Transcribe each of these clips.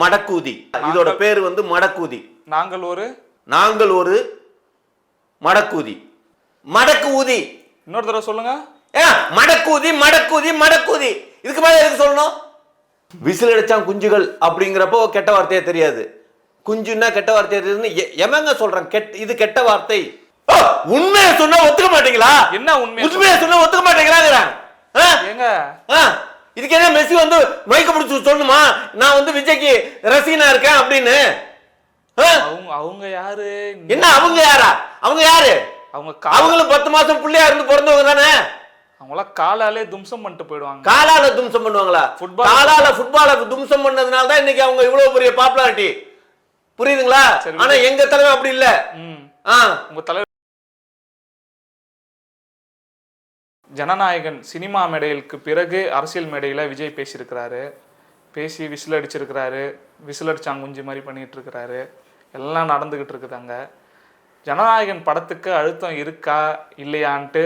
மடக்கூதி. இதோட பேர் வந்து மடக்கூதி. நாங்கள் ஒரு நாங்கள் ஒரு மடக்கூதி. மடக்கு ஊதி. இன்னொரு தடவை சொல்லுங்க. மடக்கூதி மடக்கூதி மடக்கூதி. இதுக்கு மேல எதுக்கு சொல்லணும்? விசில் அடிச்சான் குஞ்சுகள் அப்படிங்கிறப்போ கெட்ட வார்த்தையே தெரியாது. குஞ்சுன்னா கெட்ட வார்த்தையே தெரியுதுன்னு எவங்க சொல்றான்? கெட் இது கெட்ட வார்த்தை. உண்மையை சொன்னா ஒத்துக்க மாட்டீங்களா? என்ன உண்மையை உண்மையை சொன்னா ஒத்துக்க ஆ, இதுக்கு என்ன மெஸ்ஸி வந்து மைக்க பிடிச்சு சொல்லணுமா? நான் வந்து விஜய்க்கு ரசிகனா இருக்கேன் அப்படின்னு? அவங்க அவங்க யாரு? என்ன அவங்க யாரா? அவங்க யாரு? அவங்க அவங்களும் பத்து மாசம் புள்ளையா இருந்து பிறந்தவங்க தானே? அவங்களாம் காலாலே தும்சம் பண்ணிட்டு போயிடுவாங்க. காலால தும்சம் பண்ணுவாங்களா? Football. காலால ஃபுட்பால தும்சம் பண்ணதுனால தான் இன்னைக்கு அவங்க இவ்வளவு பெரிய பாப்புலாரிட்டி புரியுதுங்களா? ஆனா எங்க தலைமை அப்படி இல்ல. ம். ஆ. உங்க தலைவர் ஜனநாயகன் சினிமா மேடைகளுக்கு பிறகு அரசியல் மேடையில் விஜய் பேசியிருக்கிறாரு. பேசி விசில் அடிச்சிருக்கிறாரு. விசில் அடிச்சாங்குஞ்சி மாதிரி பண்ணிகிட்டு இருக்கிறாரு எல்லாம் நடந்துகிட்டு இருக்குதாங்க. ஜனநாயகன் படத்துக்கு அழுத்தம் இருக்கா இல்லையான்ட்டு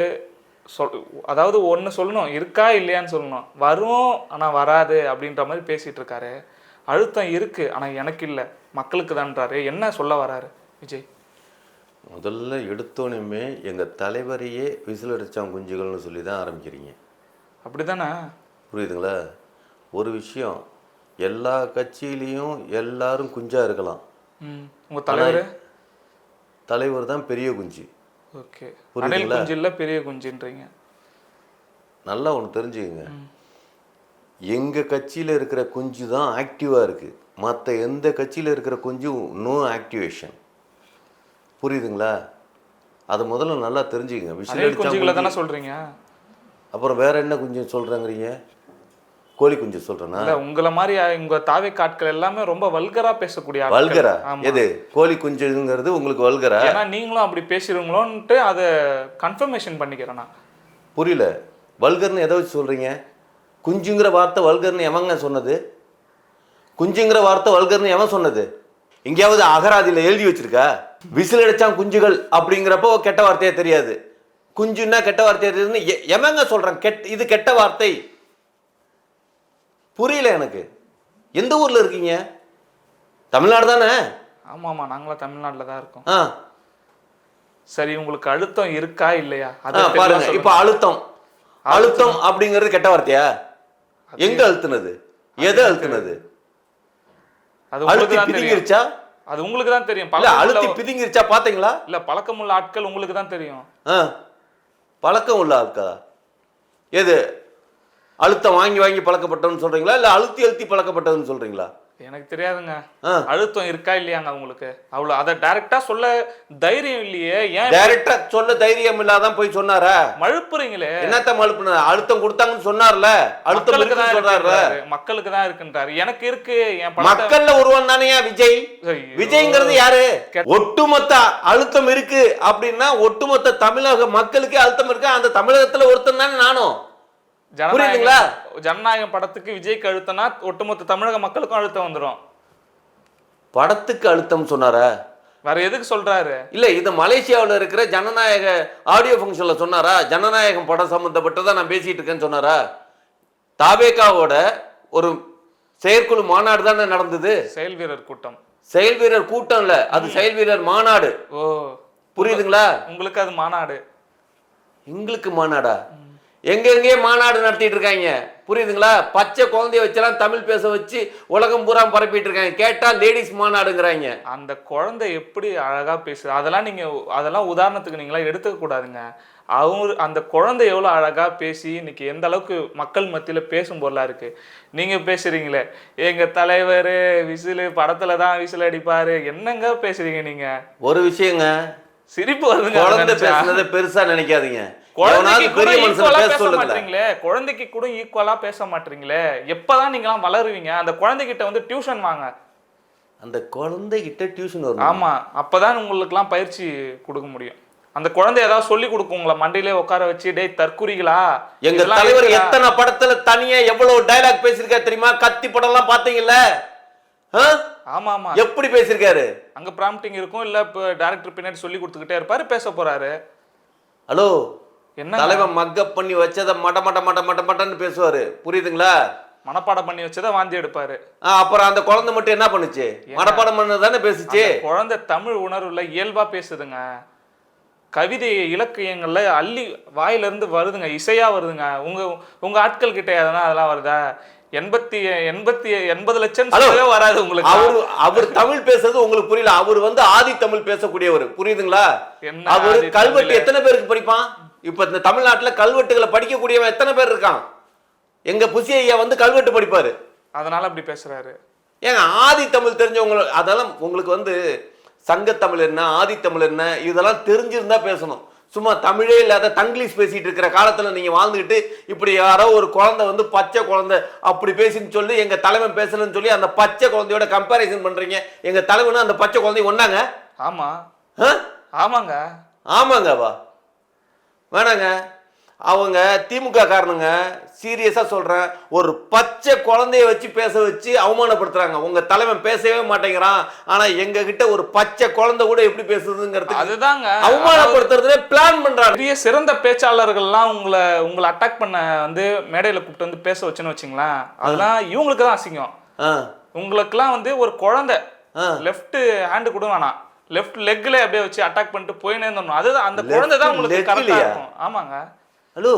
சொல் அதாவது ஒன்று சொல்லணும் இருக்கா இல்லையான்னு சொல்லணும். வரும் ஆனால் வராது அப்படின்ற மாதிரி பேசிகிட்டு இருக்காரு அழுத்தம் இருக்குது ஆனால் எனக்கு இல்லை. மக்களுக்கு தான்றாரு. என்ன சொல்ல வராரு விஜய்? முதல்ல எடுத்தோனுமே எங்க தலைவரையே விசில் அடிச்சான் குஞ்சுகள்னு சொல்லி தான் ஆரம்பிக்கிறீங்க. அப்படிதானே? புரியுதுங்களா? ஒரு விஷயம் எல்லா கட்சியிலையும் எல்லாரும் குஞ்சா இருக்கலாம். ம் உங்க தலைவர்? தலைவர் தான் பெரிய குஞ்சு. ஓகே. புரியுதுங்களா? குஞ்சு இல்ல பெரிய குஞ்சுன்றீங்க. நல்லா ஒன்று தெரிஞ்சுக்கங்க. எங்க கட்சியில இருக்கிற குஞ்சு தான் ஆக்டிவா இருக்கு. மற்ற எந்த கட்சியில இருக்கிற குஞ்சும் நோ ஆக்டிவேஷன் புரியுதுங்களா? அதை முதல்ல நல்லா தெரிஞ்சுக்கங்க. அடிச்சா குஞ்சுகளை தானே குஞ்சு. சொல்றீங்க? அப்புறம் வேற என்ன குஞ்சு சொல்றாங்கறீங்க? கோழி குஞ்சு சொல்றேனா? இல்ல உங்களை மாதிரி உங்க தாவை காட்கள் எல்லாமே ரொம்ப வல்கரா பேசக்கூடிய. வல்கரா. எது? கோழி குஞ்சுங்கிறது உங்களுக்கு வல்கரா? ஏன்னா நீங்களும் அப்படி பேசுறீங்களோன்ட்டு அதை கன்ஃபர்மேஷன் பண்ணிக்கிறேன்? நான் புரியல. வல்கர்னு எதை வச்சு சொல்றீங்க? குஞ்சுங்கிற வார்த்தை வல்கர்னு எவங்க சொன்னது? குஞ்சுங்கிற வார்த்தை வல்கர்னு எவன் சொன்னது? எங்கேயாவது அகராதியில் எழுதி வச்சிருக்கா? விசில் அடிச்சான் குஞ்சுகள் அப்படிங்கிறப்போ கெட்ட வார்த்தையே தெரியாது. குஞ்சுன்னா கெட்ட வார்த்தையே தெரியுதுன்னு எவங்க சொல்றான்? கெட் இது கெட்ட வார்த்தை. புரியல எனக்கு. எந்த ஊர்ல இருக்கீங்க? தமிழ்நாடு தானே? ஆமா ஆமா நாங்களாம் தமிழ்நாட்டுல தான் இருக்கோம். ஆ. சரி உங்களுக்கு அழுத்தம் இருக்கா இல்லையா? ஆ, அதை தெளிவா பாருங்க. இப்ப அழுத்தம். அழுத்தம் அப்படிங்கிறது கெட்ட வார்த்தையா? எங்க அழுத்துனது? எதை அழுத்துனது? அது அழுத்தி பிதிங்கிருச்சா? அது உங்களுக்கு தான் தெரியும் அழுத்தி பிதிங்கிருச்சா பாத்தீங்களா? இல்ல பழக்கமுள்ள ஆட்கள் உங்களுக்கு தான் தெரியும். பழக்கம் உள்ள ஆட்கா எது? அழுத்தம் வாங்கி வாங்கி பழக்கப்பட்டவன்னு சொல்றீங்களா? இல்ல அழுத்தி அழுத்தி பழக்கப்பட்டதுன்னு சொல்றீங்களா? எனக்கு தெரியாதுங்க. அழுத்தம் இருக்கா இல்லையாங்க உங்களுக்கு? அவ்வளவு அதை டைரக்டா சொல்ல தைரியம் இல்லையே. ஏன் டைரக்டா சொல்ல தைரியம் இல்லாதான் போய் சொன்னாரா? மழுப்புறீங்களே. என்னத்த மழுப்புன? அழுத்தம் கொடுத்தாங்கன்னு சொன்னார்ல. அழுத்தம் இருக்குன்னு இருக்குன்றாரு. மக்களுக்கு தான் இருக்குன்றாரு. எனக்கு இருக்கு. என் மக்கள்ல ஒருவன் தானே விஜய். விஜய்ங்கிறது யாரு? ஒட்டுமொத்த அழுத்தம் இருக்கு அப்படின்னா ஒட்டுமொத்த தமிழக மக்களுக்கே அழுத்தம் இருக்கு? அந்த தமிழகத்துல ஒருத்தன் தானே நானும். புரியுதுங்களா? ஜனநாயகம் படத்துக்கு விஜய்க்கு அழுத்தம்னா ஒட்டுமொத்த தமிழக மக்களுக்கும் அழுத்தம் வந்துரும். படத்துக்கு அழுத்தம் சொன்னாரா? வேற எதுக்கு சொல்றாரு? இல்ல இது மலேசியாவுல இருக்கிற ஜனநாயக ஆடியோ ஃபங்க்ஷன்ல சொன்னாரா? ஜனநாயகம் படம் சம்பந்தப்பட்டதா நான் பேசிட்டு இருக்கேன்னு சொன்னாரா? தாவேகாவோட ஒரு செயற்குழு மாநாடு தானே நடந்தது? செயல் வீரர் கூட்டம். செயல் வீரர் கூட்டம் இல்ல அது செயல் வீரர் மாநாடு. ஓ. புரியுதுங்களா? உங்களுக்கு அது மாநாடு. எங்களுக்கு மாநாடா? எங்க எங்கேயே மாநாடு நடத்திட்டு இருக்காங்க புரியுதுங்களா? பச்சை குழந்தைய வச்செல்லாம் தமிழ் பேச வச்சு உலகம் பூரா பரப்பிட்டு இருக்காங்க கேட்டா லேடிஸ் மாநாடுங்கிறாங்க. அந்த குழந்தை எப்படி அழகா பேசுது? அதெல்லாம் நீங்க அதெல்லாம் உதாரணத்துக்கு நீங்களா எடுத்துக்க கூடாதுங்க அவங்க அந்த குழந்தை எவ்வளவு அழகா பேசி இன்னைக்கு எந்த அளவுக்கு மக்கள் மத்தியில பேசும் பொருளா இருக்கு? நீங்க பேசுறீங்களே. எங்க தலைவர் விசிலு படத்துல தான் விசில் அடிப்பாரு. என்னங்க பேசுறீங்க நீங்க? ஒரு விஷயங்க சிரிப்பு வருதுங்க குழந்தை. பேசுனதை பெருசா நினைக்காதீங்க. மாட்டீங்களே குழந்தைக்கு கூட ஈக்குவலா பேச மாட்டீங்களே எப்பதான் நீங்களாம் வளருவீங்க அந்த குழந்தைகிட்ட வந்து டியூஷன் வாங்க. அந்த குழந்தைகிட்ட டியூஷன் வரும் ஆமா அப்பதான் உங்களுக்குலாம் பயிற்சி கொடுக்க முடியும். அந்த குழந்தை ஏதாவது சொல்லி கொடுக்கும் உங்களை மண்டையிலே உட்கார வச்சு டேய் தற்குறிகளா? எங்க தலைவர் இருக்குடா." எத்தனை படத்துல தனியா எவ்வளவு டயலாக் பேசியிருக்காரு தெரியுமா? கத்தி படம் எல்லாம் பாத்தீங்கல்ல? ஆமா ஆமா எப்படி பேசியிருக்காரு? அங்க ப்ராம்ப்டிங் இருக்கும் இல்ல இப்போ டேரக்டர் பின்னாடி சொல்லி கொடுத்துக்கிட்டே இருப்பாரு பேச போறாரு. ஹலோ என்ன தலைவன் மக்கப் பண்ணி வச்சதை மட மட மட மட மடன்னு பேசுவாரு. புரியுதுங்களா? மனப்பாடம் பண்ணி வச்சதை வாந்தி எடுப்பாரு. ஆ, அப்புறம் அந்த குழந்தை மட்டும் என்ன பண்ணுச்சு? மனப்பாடம் பண்ணது தானே பேசுச்சு? அந்த குழந்தை தமிழ் உணர்வுல இயல்பா பேசுதுங்க. கவிதை இலக்கியங்கள்ல அள்ளி வாயில இருந்து வருதுங்க இசையா வருதுங்க. உங்க உங்க ஆட்கள் கிட்ட எதனா அதெல்லாம் வருதா? எண்பத்தி எண்பத்தி எண்பது லட்சம் வராது உங்களுக்கு. அவர் அவர் தமிழ் பேசுறது உங்களுக்கு புரியல. அவர் வந்து ஆதி தமிழ் பேசக்கூடியவர். புரியுதுங்களா? அவர் ஆதி கல்வெட்டு தமிழு? எத்தனை பேருக்கு படிப்பான்? இப்ப இந்த தமிழ்நாட்டுல கல்வெட்டுகளை படிக்கக்கூடியவன் எத்தனை பேர் இருக்கான்? எங்க புசி ஐயா வந்து கல்வெட்டு படிப்பாரு. அதனால அப்படி பேசுறாரு. ஏங்க ஆதி தமிழ் தெரிஞ்சவங்க அதெல்லாம் உங்களுக்கு வந்து சங்கத்தமிழ் என்ன ஆதித்தமிழ் என்ன இதெல்லாம் தெரிஞ்சிருந்தா பேசணும். சும்மா தமிழே இல்லாத தங்கிலீஷ் பேசிட்டு இருக்கிற காலத்துல நீங்க வாழ்ந்துக்கிட்டு இப்படி யாரோ ஒரு குழந்தை வந்து பச்சை குழந்தை அப்படி பேசின்னு சொல்லி எங்க தலைவன் பேசலன்னு சொல்லி அந்த பச்சை குழந்தையோட கம்பேரிசன் பண்றீங்க. எங்க தலைவனும் அந்த பச்சை குழந்தை ஒன்னாங்க? ஆமா. ஆ? ஆமாங்க. ஆமாங்கப்பா வேணாங்க. அவங்க திமுக காரணங்க சீரியஸா சொல்றேன். ஒரு பச்சை குழந்தைய வச்சு பேச வச்சு அவமானப்படுத்துறாங்க. உங்க தலைவன் பேசவே மாட்டேங்கிறான். ஆனா எங்க கிட்ட ஒரு பச்சை குழந்தை கூட எப்படி பேசுறதுங்கிறது அதுதாங்க. அவமானப்படுத்துறதுல பிளான் பண்றாங்க. பெரிய சிறந்த பேச்சாளர்கள்லாம் உங்களை உங்களை அட்டாக் பண்ண வந்து மேடையில கூப்பிட்டு வந்து பேச வச்சுன்னு வச்சுங்களேன். அதெல்லாம் இவங்களுக்கு தான் அசிங்கம். உங்களுக்குலாம் வந்து ஒரு குழந்தை. லெஃப்ட் ஹேண்டு கூட வேணாம். லெஃப்ட் லெக்ல அப்படியே வச்சு அட்டாக் பண்ணிட்டு போயினே இருந்தோம் அதுதான் அந்த குழந்தை தான் உங்களுக்கு கரெக்டா legலயா? இருக்கும். ஆமாங்க. ஹலோ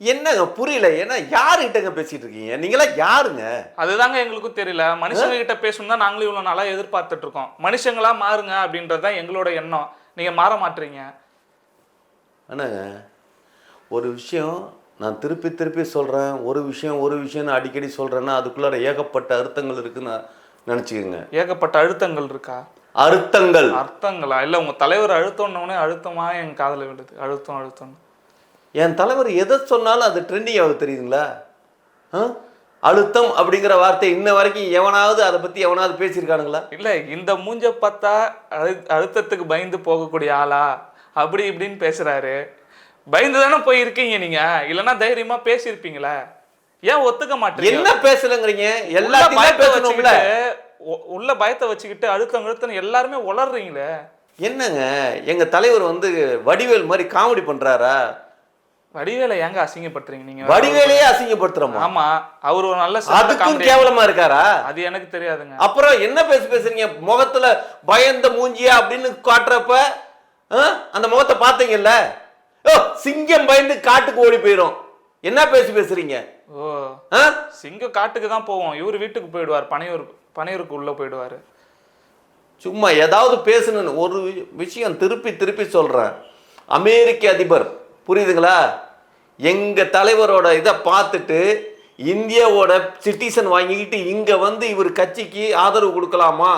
என்னங்க புரியல ஏன்னா யாருகிட்டங்க பேசிட்டு இருக்கீங்க நீங்களாம் யாருங்க? அதுதாங்க எங்களுக்கும் தெரியல. மனுஷங்க கிட்ட பேசணும் தான் நாங்களும் இவ்வளவு நாளா எதிர்பார்த்துட்டு இருக்கோம் மனுஷங்களா மாறுங்க அப்படின்றது தான் எங்களோட எண்ணம். நீங்க மாற மாட்டீங்க. என்னங்க ஒரு விஷயம் நான் திருப்பி திருப்பி சொல்கிறேன் ஒரு விஷயம் ஒரு விஷயம்னு அடிக்கடி சொல்கிறேன்னா அதுக்குள்ளார ஏகப்பட்ட அர்த்தங்கள் இருக்குன்னு நினச்சிக்கோங்க. ஏகப்பட்ட அழுத்தங்கள் இருக்கா? அர்த்தங்கள். அர்த்தங்களா? இல்ல உங்க தலைவர் அழுத்தம்னே அழுத்தமா என் காதுல விழுது. அழுத்தம் அழுத்தம். என் தலைவர் எதை சொன்னாலும் அது ட்ரெண்டிங் ஆகுது தெரியுதுங்களா? அழுத்தம் அப்படிங்கிற வார்த்தை இன்ன வரைக்கும் எவனாவது அதை பற்றி எவனாவது பேசியிருக்கானுங்களா? இல்ல இந்த மூஞ்ச பார்த்தா அழு அழுத்தத்துக்கு பயந்து போகக்கூடிய ஆளா? அப்படி இப்படின்னு பேசுறாரு. பயந்து தானே போய் இருக்கீங்க நீங்க? இல்லைன்னா தைரியமா பேசியிருப்பீங்களே. ஏன் ஒத்துக்க மாட்டீங்க என்ன பேசலங்கிறீங்க? எல்லாத்தையும் பேசணும்ல? உள்ள பயத்தை வச்சுக்கிட்டு அழுத்தம் அழுத்தம் எல்லாருமே உளறீங்களே. என்னங்க? எங்க தலைவர் வந்து வடிவேல் மாதிரி காமெடி பண்றாரா? வடிவேலை ஏங்க அசிங்கப்படுறீங்க நீங்க? வடிவேலையே அசிங்கப்படுத்துறோமா? ஆமா அவர் ஒரு நல்ல அதுக்கும். கேவலமா இருக்காரா? அது எனக்கு தெரியாதுங்க. அப்புறம் என்ன பேசி பேசுறீங்க? முகத்துல பயந்த மூஞ்சியா அப்படின்னு காட்டுறப்ப அந்த முகத்தை பார்த்தீங்கல்ல? ஓ சிங்கம் பயந்து காட்டுக்கு ஓடி போயிடும் என்ன பேசி பேசுறீங்க? ஓ? சிங்கம் காட்டுக்கு தான் போவோம். இவர் வீட்டுக்கு போயிடுவார். பனையூர் பனையூருக்கு உள்ள போயிடுவாரு. சும்மா ஏதாவது பேசணும்னு ஒரு விஷயம் திருப்பி திருப்பி சொல்றேன். அமெரிக்க அதிபர். புரியுதுங்களா? எங்க தலைவரோட இதை பார்த்துட்டு இந்தியாவோட சிட்டிசன் வாங்கிக்கிட்டு இங்க வந்து இவர் கட்சிக்கு ஆதரவு கொடுக்கலாமா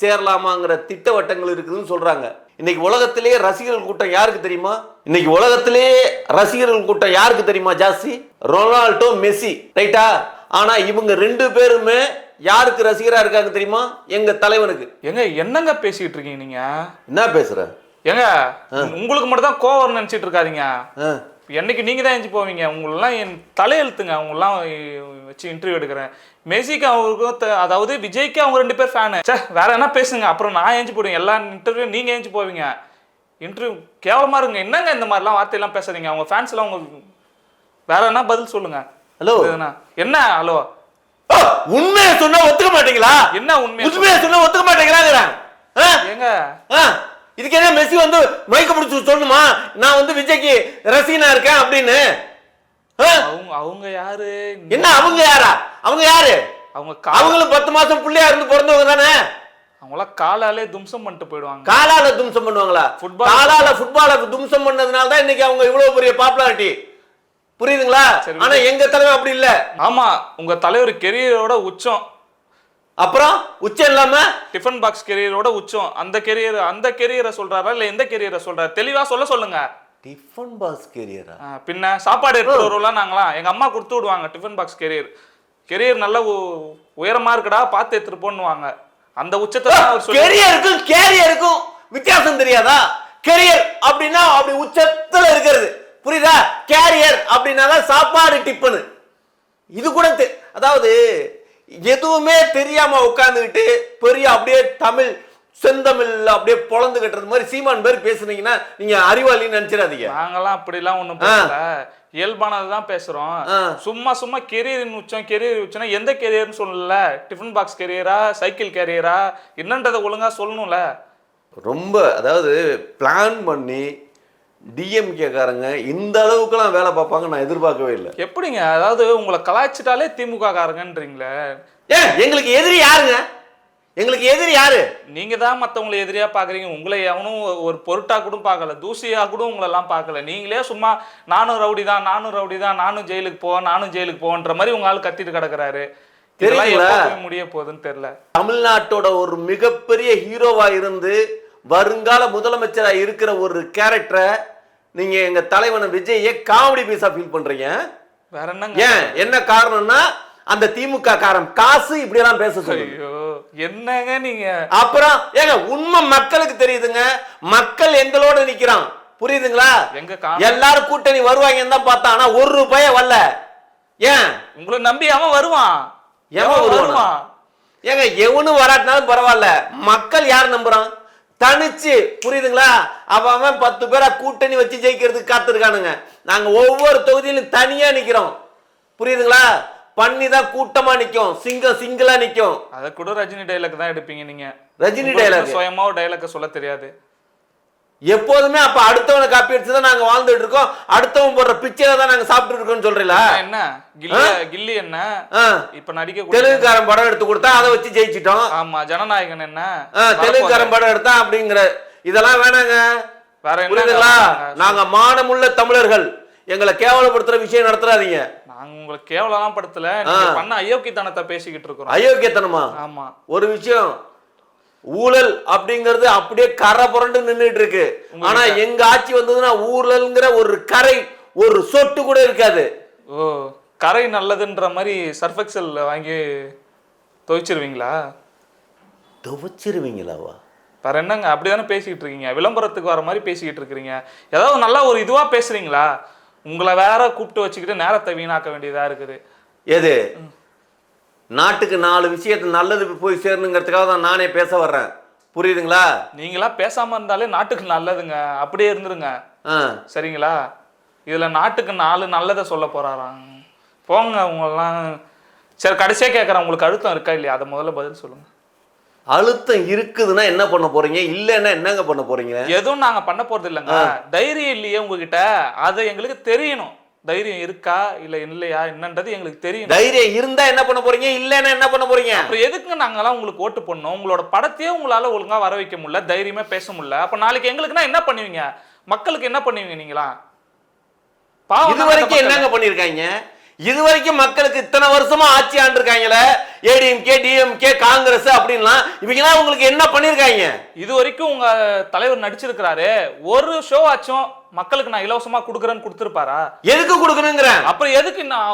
சேரலாமாங்கிற திட்டவட்டங்கள் இருக்குதுன்னு சொல்றாங்க. இன்னைக்கு உலகத்திலேயே ரசிகர்கள் கூட்டம் யாருக்கு தெரியுமா? இன்னைக்கு உலகத்திலேயே ரசிகர்கள் கூட்டம் யாருக்கு தெரியுமா ஜாஸ்தி? ரொனால்டோ மெஸ்ஸி ரைட்டா? ஆனா இவங்க ரெண்டு பேருமே யாருக்கு ரசிகரா இருக்காங்க தெரியுமா? எங்க தலைவனுக்கு. ஏங்க என்னங்க பேசிட்டு இருக்கீங்க நீங்க? என்ன பேசுற? ஏங்க உங்களுக்கு மட்டும் தான் கோவம் நினைச்சிட்டு இருக்காதீங்க. என்னைக்கு நீங்க தான் எஞ்சி போவீங்க? உங்களெல்லாம் என் தலையெழுத்துங்க. உங்களெல்லாம் வச்சு இன்டர்வியூ எடுக்கிறேன். மெஸ்ஸிக்கு அவருக்கும் அதாவது விஜய்க்கு அவங்க ரெண்டு பேர் ஃபேனு சே வேற என்ன பேசுங்க? அப்புறம் நான் ஏஞ்சி போடுவேன். எல்லா இன்டர்வியூ நீங்க ஏஞ்சி போவீங்க. இன்டர்வியூ கேவலமா இருங்க. என்னங்க இந்த மாதிரிலாம் வார்த்தையெல்லாம் பேசாதீங்க. அவங்க ஃபேன்ஸ் எல்லாம் உங்க வேற என்ன பதில் சொல்லுங்க? ஹலோ. என்ன? ஹலோ. உண்மையை சொன்னா ஒத்துக்க மாட்டீங்களா? என்ன உண்மை உண்மையை சொன்னா ஒத்துக்க மாட்டீங்களாங்கிறேன். ஆ? ஏங்க. இதுக்கு என்ன மெஸ்ஸி வந்து மயக்க பிடிச்சு சொல்லணுமா? நான் வந்து விஜய்க்கு ரசிகனா இருக்கேன் அப்படின்னு? அவங்க அவங்க யாரு? என்ன அவங்க யாரா? அவங்க யாரு? அவங்க அவங்களும் பத்து மாசம் புள்ளையா இருந்து பிறந்தவங்க தானே? அவங்களாம் காலாலே தும்சம் பண்ணிட்டு போயிடுவாங்க. காலால தும்சம் பண்ணுவாங்களா? Football. காலால ஃபுட்பால தும்சம் பண்ணதுனால தான் இன்னைக்கு அவங்க இவ்வளவு பெரிய பாப்புலாரிட்டி புரியுதுங்களா. ஆனா எங்க தலைவர் அப்படி இல்ல. ஆமா உங்க தலைவர் கெரியரோட உச்சம். அப்புறம் உச்சம் இல்லாம டிஃபன் பாக்ஸ் கெரியரோட உச்சம். அந்த கெரியர் அந்த கெரியரை சொல்றாரா இல்ல எந்த கெரியரை சொல்றாரு? தெளிவா சொல்ல சொல்லுங்க. டிஃபன் பாஸ் கேரியரா பின்ன சாப்பாடு எடுத்துட்டு வருவோம்லாம் நாங்களாம். எங்க அம்மா கொடுத்து விடுவாங்க டிஃபன் பாக்ஸ் கெரியர் கெரியர் நல்ல உயரமா இருக்குடா பார்த்து எடுத்துட்டு போன்னுவாங்க அந்த உச்சத்தை கெரியருக்கும் கேரியருக்கும் வித்தியாசம் தெரியாதா? கெரியர் அப்படின்னா அப்படி உச்சத்துல இருக்கிறது. புரியுதா? கேரியர் அப்படின்னா சாப்பாடு டிப்பனு இது கூட அதாவது எதுவுமே தெரியாம உட்காந்துக்கிட்டு பெரிய அப்படியே தமிழ் செந்தமிழ்ல அப்படியே பொழந்து கட்டுறது மாதிரி சீமான் பேர் பேசுனீங்கன்னா நீங்க அறிவாளின்னு நினைச்சிடாதீங்க. நாங்கெல்லாம் அப்படிலாம் ஒண்ணும் பேசல. இயல்பானது தான் பேசுறோம். சும்மா சும்மா கெரியரின் உச்சம் கெரியர் உச்சம்னா எந்த கெரியர்னு சொல்லல. டிஃபன் பாக்ஸ் கெரியரா சைக்கிள் கெரியரா என்னன்றதை ஒழுங்கா சொல்லணும்ல. ரொம்ப அதாவது பிளான் பண்ணி டிஎம்கே காரங்க இந்த அளவுக்குலாம் வேலை பார்ப்பாங்க நான் எதிர்பார்க்கவே இல்லை. எப்படிங்க? அதாவது உங்களை கலாய்ச்சிட்டாலே திமுக காரங்கன்றீங்களே ஏன்? எங்களுக்கு எதிரி யாருங்க? எங்களுக்கு எதிரி யாரு? நீங்க தான் மத்தவங்களை எதிரியா பாக்குறீங்க உங்களை எவனும் ஒரு பொருட்டா கூட பார்க்கல. தூசியா கூட உங்களை எல்லாம் பார்க்கல. நீங்களே சும்மா நானும் ரவுடி தான் நானும் ரவுடி தான் நானும் ஜெயிலுக்கு போவேன் நானும் ஜெயிலுக்கு போவேன்ற மாதிரி உங்க ஆள் கத்திட்டு கிடக்குறாரு. போய் முடிய போகுதுன்னு தெரியல. தமிழ்நாட்டோட ஒரு மிகப்பெரிய ஹீரோவா இருந்து வருங்கால முதலமைச்சரா இருக்கிற ஒரு கேரக்டரை நீங்க எங்க தலைவன விஜயை காமெடி பீஸா ஃபீல் பண்றீங்க. வேற என்னங்க? ஏன்? என்ன காரணம்னா அந்த திமுக காரன் காசு இப்படி எல்லாம் பேச சொல்லுங்க என்னங்க நீங்க? அப்புறம் ஏங்க உண்மை மக்களுக்கு தெரியுதுங்க. மக்கள் எங்களோட நிக்கிறான். புரியுதுங்களா? எங்க எல்லாரும் கூட்டணி வருவாங்கன்னு தான் பார்த்தா ஆனா ஒரு ரூபாய வரல. ஏன்? உங்களை நம்பி அவன் வருவான். எவன் எவன் வருவானா? ஏங்க எவனும் வராட்டினாலும் பரவாயில்ல. மக்கள் யார் நம்புறான்? தனிச்சு புரியுதுங்களா? அவன் அவன் பத்து பேரா கூட்டணி வச்சு ஜெயிக்கிறதுக்கு காத்திருக்கானுங்க. நாங்க ஒவ்வொரு தொகுதியிலும் தனியா நிக்கிறோம். புரியுதுங்களா? பண்ணி தான் கூட்டமா நிக்கும். சிங்கம் சிங்கிளா நிக்கும். அத கூட ரஜினி டைலாக் தான் எடுப்பீங்க நீங்க. ரஜினி டைலாக் சுயமா ஒரு டைலாக் சொல்ல தெரியாது. எப்போதுமே அப்ப அடுத்தவனை காப்பி அடிச்சு தான் நாங்க வாழ்ந்துட்டு இருக்கோம். அடுத்தவன் போடுற பிச்சையில தான் நாங்க சாப்பிட்டு இருக்கோம்னு சொல்றீங்களா? என்ன? கில்லி என்ன. இப்ப நடிக்க தெலுங்குக்காரன் படம் எடுத்து கொடுத்தா அதை வச்சு ஜெயிச்சிட்டோம். ஆமா ஜனநாயகன் என்ன? தெலுங்குக்காரன் படம் எடுத்தா அப்படிங்கிற இதெல்லாம் வேணாங்க. வேற புரியுதுங்களா? நாங்க மானமுள்ள தமிழர்கள். எங்களை கேவலப்படுத்துற விஷயம் நடத்துறாதீங்க. நாங்க உங்களை கேவலம் படுத்தல. நீங்க பண்ண அயோக்கியத்தனத்தை பேசிக்கிட்டு இருக்கிறோம். அயோக்கியத்தனமா? ஆமா. ஒரு விஷயம் ஊழல் அப்படிங்கிறது அப்படியே கரை புரண்டு நின்னுட்டு இருக்கு. ஆனா எங்க ஆட்சி வந்ததுன்னா ஊழல்ங்கிற ஒரு கரை ஒரு சொட்டு கூட இருக்காது. ஓ கரை நல்லதுன்ற மாதிரி சர்ஃபெக்சல் வாங்கி துவைச்சிருவீங்களா? துவச்சிருவீங்களாவா? வேற என்னங்க அப்படிதானே பேசிக்கிட்டு இருக்கீங்க. விளம்பரத்துக்கு வர மாதிரி பேசிக்கிட்டு இருக்கிறீங்க. ஏதாவது நல்லா ஒரு இதுவா பேசுறீங்களா? உங்களை வேற கூப்பிட்டு வச்சுக்கிட்டு நேரத்தை வீணாக்க வேண்டியதா இருக்குது. எது? நாட்டுக்கு நாலு விஷயத்து நல்லது போய் சேரணுங்கிறதுக்காக தான் நானே பேச வர்றேன். புரியுதுங்களா? நீங்களா பேசாம இருந்தாலே நாட்டுக்கு நல்லதுங்க. அப்படியே இருந்துருங்க. சரிங்களா? இதுல நாட்டுக்கு நாலு நல்லதை சொல்ல போறாராம். போங்க உங்களெல்லாம் சரி கடைசியா கேட்குறேன் உங்களுக்கு அழுத்தம் இருக்கா இல்லையா? அதை முதல்ல பதில் சொல்லுங்க. அழுத்தம் இருக்குதுன்னா என்ன பண்ண போறீங்க? இல்லைன்னா என்னங்க பண்ண போறீங்க? எதுவும் நாங்க பண்ண போறது இல்லைங்க தைரியம் இல்லையே உங்ககிட்ட. அது எங்களுக்கு தெரியணும். தைரியம் இருக்கா இல்ல இல்லையா? என்னன்றது எங்களுக்கு தெரியணும் தைரியம் இருந்தா என்ன பண்ண போறீங்க? இல்லைன்னா என்ன பண்ண போறீங்க? அப்புறம் எதுக்கு நாங்கெல்லாம் உங்களுக்கு ஓட்டு போடணும்? உங்களோட படத்தையே உங்களால ஒழுங்கா வர வைக்க முடியல தைரியமா பேச முடியல. அப்ப நாளைக்கு எங்களுக்குன்னா என்ன பண்ணுவீங்க? மக்களுக்கு என்ன பண்ணுவீங்க நீங்களா இது வரைக்கும். என்னங்க பண்ணிருக்காங்க இது வரைக்கும் மக்களுக்கு இத்தனை வருஷமா ஆட்சி ஆண்டிருக்காங்களே ஏடிஎம்கே டிஎம்கே காங்கிரஸ் அப்படின்லாம். இவங்கெல்லாம் உங்களுக்கு என்ன பண்ணிருக்காங்க இது வரைக்கும் உங்க தலைவர் நடிச்சிருக்கிறாரு. ஒரு ஷோ ஆச்சும் மக்களுக்கு நான் இலவசமா கொடுக்குறேன்னு கொடுத்துருப்பாரா? எதுக்கு கொடுக்கணுங்கிறேன்? அப்புறம் எதுக்கு நான்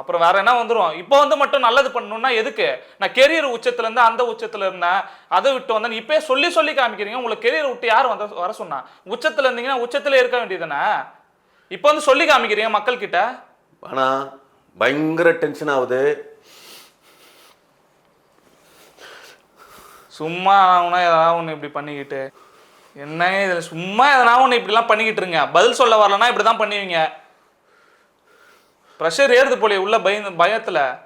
அப்புறம் வேற என்ன வந்துரும்? இப்போ வந்து மட்டும் நல்லது பண்ணணும்னா எதுக்கு? நான் கெரியர் உச்சத்துல இருந்து அந்த உச்சத்துல இருந்தேன் அதை விட்டு வந்தேன். இப்பயே சொல்லி சொல்லி காமிக்கிறீங்க. உங்களுக்கு கெரியர் விட்டு யார் வந்த வர சொன்னா? உச்சத்துல இருந்தீங்கன்னா உச்சத்துல இருக்க வேண்டியதுதானே? இப்போ வந்து சொல்லி காமிக்கிறீங்க மக்கள் கிட்ட ஆனா பயங்கர டென்ஷன் ஆகுது. சும்மா ஆகுனா ஏதாவது ஒன்று இப்படி பண்ணிக்கிட்டு. என்னங்க இதில் சும்மா எதனா ஒன்று இப்படிலாம் பண்ணிக்கிட்டு இருங்க. பதில் சொல்ல வரலன்னா இப்படி தான் பண்ணுவீங்க. ப்ரெஷர் ஏறுது போலே உள்ள பய பயத்துல.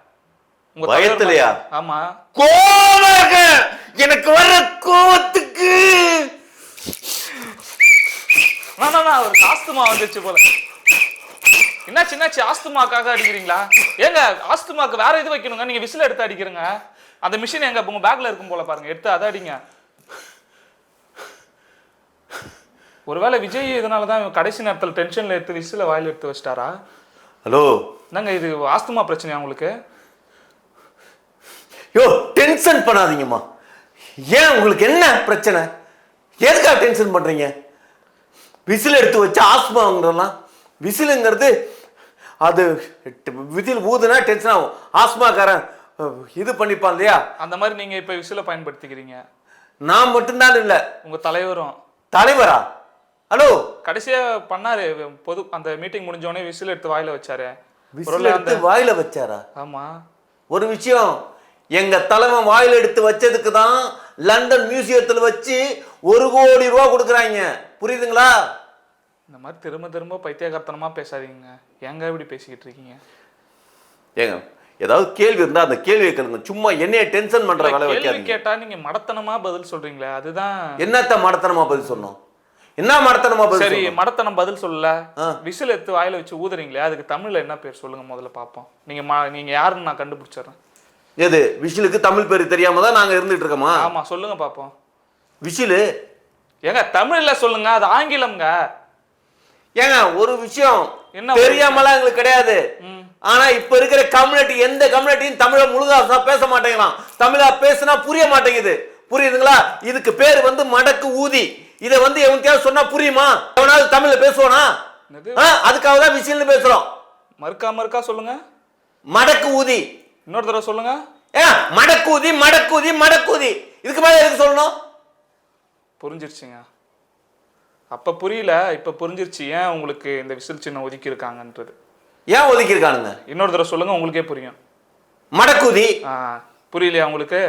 உங்க பயத்துலயா? ஆமா. கோவமாக எனக்கு வர கோவத்துக்கு! ஒரு ஆஸ்துமா வந்துச்சு போல. என்னாச்சு என்னாச்சு? ஆஸ்துமாக்காக அடிக்கிறீங்களா? ஏங்க ஆஸ்துமாக்கு வேற இது வைக்கணுங்க. நீங்க விசில் எடுத்து அடிக்கிறீங்க. அந்த மிஷின் எங்க? உங்க பேக்ல இருக்கும் போல பாருங்க. எடுத்து அதை அடிங்க. ஒருவேளை விஜய் இதனால தான் கடைசி நேரத்தில் டென்ஷன்ல எடுத்து விசில வாயில் எடுத்து வச்சிட்டாரா? ஹலோ. என்னங்க இது ஆஸ்துமா பிரச்சனையா உங்களுக்கு? யோ டென்ஷன் பண்ணாதீங்கம்மா. ஏன் உங்களுக்கு என்ன பிரச்சனை? எதுக்காக டென்ஷன் பண்றீங்க? விசில் எடுத்து வச்சு ஆஸ்மாங்கிறலாம் விசிலுங்கிறது அது விசில் ஊதுனா டென்ஷன் ஆகும். ஆஸ்மாக்காரன் அஹ், இது பண்ணிப்பான் இல்லையா? அந்த மாதிரி நீங்க இப்ப விசில பயன்படுத்திக்கிறீங்க. நான் மட்டும்தான் இல்லை. உங்க தலைவரும். தலைவரா? ஹலோ. கடைசியா பண்ணாரு பொது அந்த மீட்டிங் முடிஞ்ச உடனே விசில் எடுத்து வாயில வச்சாரு. விசில் எடுத்து வாயில வச்சாரா? ஆமா. ஒரு விஷயம் எங்க தலைவன் வாயில எடுத்து வச்சதுக்கு தான் லண்டன் மியூசியத்தில் வச்சு ஒரு கோடி ரூபா கொடுக்குறாங்க. புரியுதுங்களா? இந்த மாதிரி திரும்ப திரும்ப பைத்தியகார்த்தனமா பேசாதீங்க. ஏங்க இப்படி பேசிக்கிட்டு இருக்கீங்க? ஏங்க ஏதாவது கேள்வி இருந்தா அந்த கேள்வியை கேளுங்க. சும்மா என்னைய டென்ஷன் பண்ற வேலை வைக்காதீங்க. கேட்டா நீங்க மடத்தனமா பதில் சொல்றீங்களே அதுதான் என்னத்த மடத்தனமா பதில் சொன்னோம்? என்ன மடத்தனமா சரி? மடத்தனம் பதில் சொல்லல. விசில் எடுத்து வாயில வச்சு ஊதுறீங்களே அதுக்கு தமிழ்ல என்ன பேர் சொல்லுங்க முதல்ல பாப்போம். நீங்க நீங்க யாருன்னு நான் கண்டுபிடிச்சிடுறேன். எது விசிலுக்கு தமிழ் பேர் தெரியாம தான் நாங்க இருந்துட்டு இருக்கோமா? ஆமா சொல்லுங்க பாப்போம். விசிலு? ஏங்க தமிழ்ல சொல்லுங்க அது ஆங்கிலம்ங்க. ஏங்க ஒரு விஷயம் என்ன தெரியாமலாம் எங்களுக்கு கிடையாது. ஆனா இப்ப இருக்கிற கம்யூனிட்டி எந்த கம்யூனிட்டியும் தமிழ முழுதாசா பேச மாட்டேங்கிறான் தமிழா பேசினா புரிய மாட்டேங்குது. புரியுதுங்களா? இதுக்கு பேர் வந்து மடக்கு ஊதி. இதை வந்து எவனுக்காவது சொன்னா புரியுமா? எவனாவது தமிழ்ல பேசுவானா? அதுக்காக தான் விசில்னு பேசுறோம். மறுக்கா மறுக்கா சொல்லுங்க. மடக்கு ஊதி. இன்னொரு தடவை சொல்லுங்க. மடக்கூதி மடக்கூதி மடக்கூதி இதுக்கு மேல எதுக்கு சொல்லணும்? புரிஞ்சிருச்சுங்க. அப்ப புரியல இப்ப புரிஞ்சிருச்சு. ஏன் உங்களுக்கு இந்த விசில் சின்னம் ஒதுக்கி இருக்காங்கன்றது ஏன் ஒதுக்கி இருக்கானுங்க இன்னொரு தடவை சொல்லுங்க உங்களுக்கே புரியும். மடக்கூதி புரியலையா உங்களுக்கு?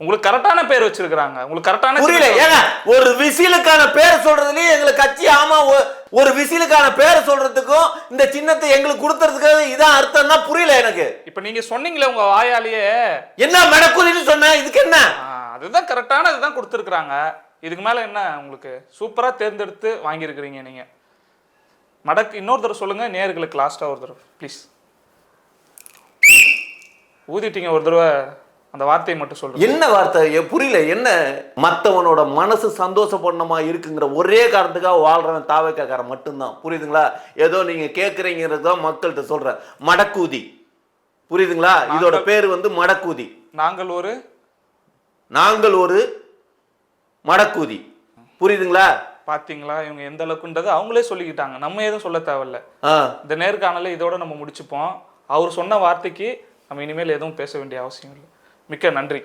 உங்களுக்கு கரெக்டான பேர் வச்சிருக்காங்க உங்களுக்கு கரெக்டான புரியல. ஏங்க ஒரு விசிலுக்கான பேரை சொல்றதுலயே எங்களுக்கு கட்சி ஆமா ஒரு விசிலுக்கான பேரை சொல்றதுக்கும் இந்த சின்னத்தை எங்களுக்கு கொடுக்கறதுக்கு இதான் அர்த்தம் தான் புரியல எனக்கு. இப்ப நீங்க சொன்னீங்களே உங்க வாயாலேயே. என்ன மடக்கூதின்னு சொன்னேன்? இதுக்கு என்ன? அதுதான் கரெக்டான இதுதான் கொடுத்துருக்குறாங்க. இதுக்கு மேல என்ன உங்களுக்கு சூப்பரா தேர்ந்தெடுத்து வாங்கியிருக்கிறீங்க நீங்க. மடக்கு இன்னொரு தடவை சொல்லுங்க நேர்களுக்கு லாஸ்டா ஒரு தடவை ப்ளீஸ் ஊதிட்டீங்க ஒரு தடவை. அந்த வார்த்தையை மட்டும் சொல்லுங்க என்ன வார்த்தை? புரியல. என்ன? மத்தவனோட மனசு சந்தோஷப்படணுமா இருக்குங்கிற ஒரே காரணத்துக்காக வாழ்றவன் தாவைக்காரன் மட்டும்தான். புரியுதுங்களா? ஏதோ நீங்க கேட்குறீங்கிறது தான் மக்கள்கிட்ட சொல்றேன் மடக்கூதி. புரியுதுங்களா? இதோட பேர் வந்து மடக்கூதி. நாங்கள் ஒரு நாங்கள் ஒரு மடக்கூதி. புரியுதுங்களா? பாத்தீங்களா? இவங்க எந்த அளவுக்குன்றது அவங்களே சொல்லிக்கிட்டாங்க. நம்ம எதுவும் சொல்ல தேவையில்ல. இந்த நேர்காணலை இதோட நம்ம முடிச்சுப்போம். அவர் சொன்ன வார்த்தைக்கு நம்ம இனிமேல் எதுவும் பேச வேண்டிய அவசியம் இல்லை. மிக்க நன்றி.